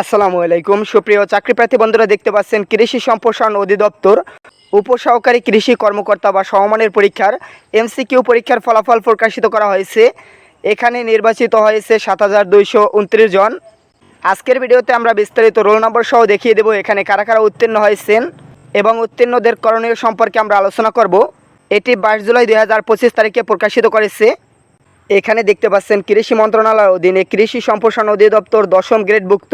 আসসালামু আলাইকুম। সুপ্রিয় চাকরিপ্রার্থী বন্ধুরা, দেখতে পাচ্ছেন কৃষি সম্প্রসারণ অধিদপ্তর। উপসহকারী কৃষি কর্মকর্তা বা সমমানের পরীক্ষার এমসিকিউ পরীক্ষার ফলাফল প্রকাশিত করা হয়েছে। এখানে নির্বাচিত হয়েছে সাত হাজার দুইশো উনত্রিশ জন। আজকের ভিডিওতে আমরা বিস্তারিত রোল নম্বর সহ দেখিয়ে দেব, এখানে কারা কারা উত্তীর্ণ হয়েছেন এবং উত্তীর্ণদের করণীয় সম্পর্কে আমরা আলোচনা করব। এটি বাইশ জুলাই দুই হাজার পঁচিশ তারিখে প্রকাশিত করেছে। এখানে দেখতে পাচ্ছেন কৃষি মন্ত্রণালয়ের অধীনে কৃষি সম্প্রসারণ অধিদপ্তর দশম গ্রেডভুক্ত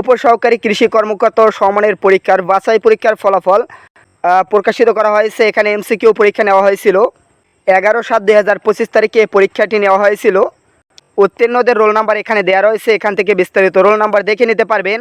উপসহকারী কৃষি কর্মকর্তা সমানের পরীক্ষার, বাছাই পরীক্ষার ফলাফল প্রকাশিত করা হয়েছে। এখানে এমসিকিউ পরীক্ষা নেওয়া হয়েছিল। এগারো সাত দুই হাজার পঁচিশ তারিখে পরীক্ষাটি নেওয়া হয়েছিল। উত্তীর্ণদের রোল নাম্বার এখানে দেওয়া রয়েছে। এখান থেকে বিস্তারিত রোল নাম্বার দেখে নিতে পারবেন।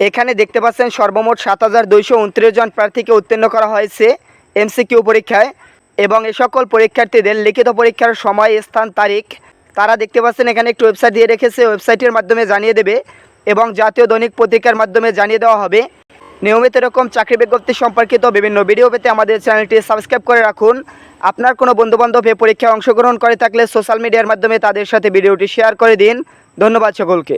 এখানে দেখতে পাচ্ছেন সর্বমোট সাত হাজার দুইশো উনত্রিশ জন প্রার্থীকে উত্তীর্ণ করা হয়েছে এমসিকিউ পরীক্ষায় এবং এ সকল পরীক্ষার্থীদের লিখিত পরীক্ষার সময়, স্থান, তারিখ তারা দেখতে পাচ্ছেন এখানে একটি ওয়েবসাইট দিয়ে রেখেছে। ওয়েবসাইটের মাধ্যমে জানিয়ে দেবে এবং জাতীয় দৈনিক পত্রিকার মাধ্যমে জানিয়ে দেওয়া হবে। নিয়মিত এরকম চাকরি বিজ্ঞপ্তি সম্পর্কিত বিভিন্ন ভিডিও পেতে আমাদের চ্যানেলটি সাবস্ক্রাইব করে রাখুন। আপনার কোনো বন্ধুবান্ধব এ পরীক্ষায় অংশগ্রহণ করে থাকলে সোশ্যাল মিডিয়ার মাধ্যমে তাদের সাথে ভিডিওটি শেয়ার করে দিন। ধন্যবাদ সকলকে।